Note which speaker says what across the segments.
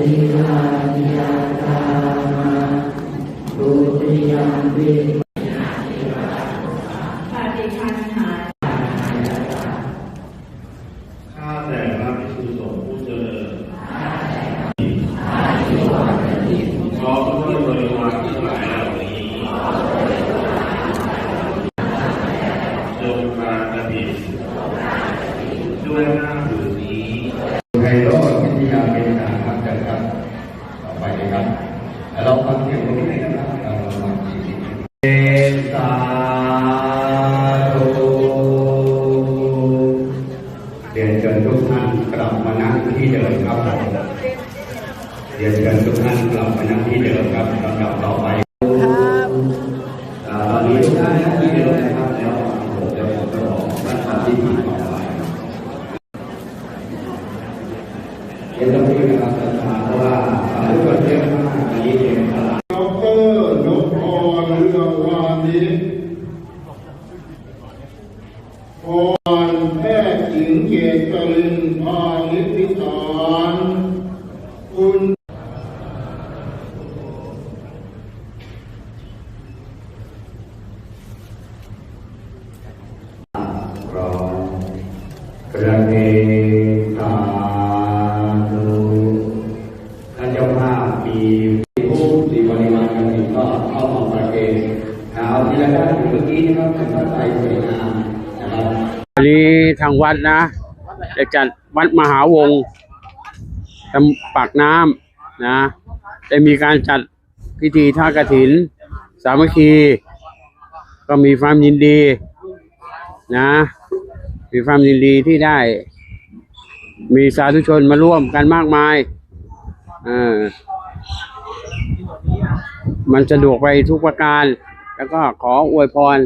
Speaker 1: ญจศีลานิยตามาตุติยมปิ
Speaker 2: ปฏิคันหา
Speaker 3: ข้าแต่พระภิกษุสงฆ์ผู้เจริญขอพระพุทธบริวารทั้งหลายเหล่านี้จงการกระถิ่นด้วยหน้าผืนนี้
Speaker 4: ไพโรจน์วิทยาเป็นการครับเชิญครับ ต่อไปเลยครับแล้วเราฟังเสียงตรงนี้เลยนะครับเราฟังสี่สิบเอสาธุเรียนเชิญ ทุกท่านกลับมานั่งที่เดิมครับผมเรียนเชิญทุกท่านกลับมานั่งที่เดิมครับลำดับต่อไปตอนนี้ทุกท่านนั่งที่เดิมนะครับแล้วผมจะผมจะบอกท่านทำที่ดีต่อไปเดี๋ยวต้องรีบนะครับท่านประธานเพราะว่าทุกคนเยอะมากอันนี้เป็นตลาด
Speaker 5: ดอกเตอร์นพพรเรืองวานิชพรแพทย์หญิงเกษรินพาณิชพิสารคุณ
Speaker 4: รองกระเนสาธุท่านเจ้าภาพมีผู้สีบริวารกันอีกก็เข้ามาประเคนเอาทีละด้านเมื่อกี้นะครับเป็นพระไตรสวยงามนะครับ
Speaker 6: อันนี้ทางวัดนะจะจัดวัดมหาวงตำปากน้ำนะได้มีการจัดพิธีทอดกฐิน สามัคคี ก็มีความยินดีนะ มีความยินดีที่ได้ มีสาธุชนมาร่วมกันมากมายเออมันสะดวกไปทุกประการ แล้วก็ขออวยพร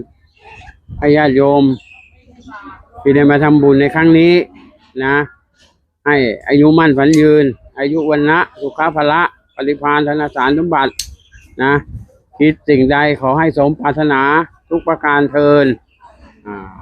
Speaker 6: ให้ญาติโยม ที่ได้มาทำบุญในครั้งนี้นะ ให้อายุมั่นฝันยืน อายุวันนะสุขภละปริพานธนสารสมบัตินะ คิดสิ่งใดขอให้สมปรารถนาทุกประการเทินอ่า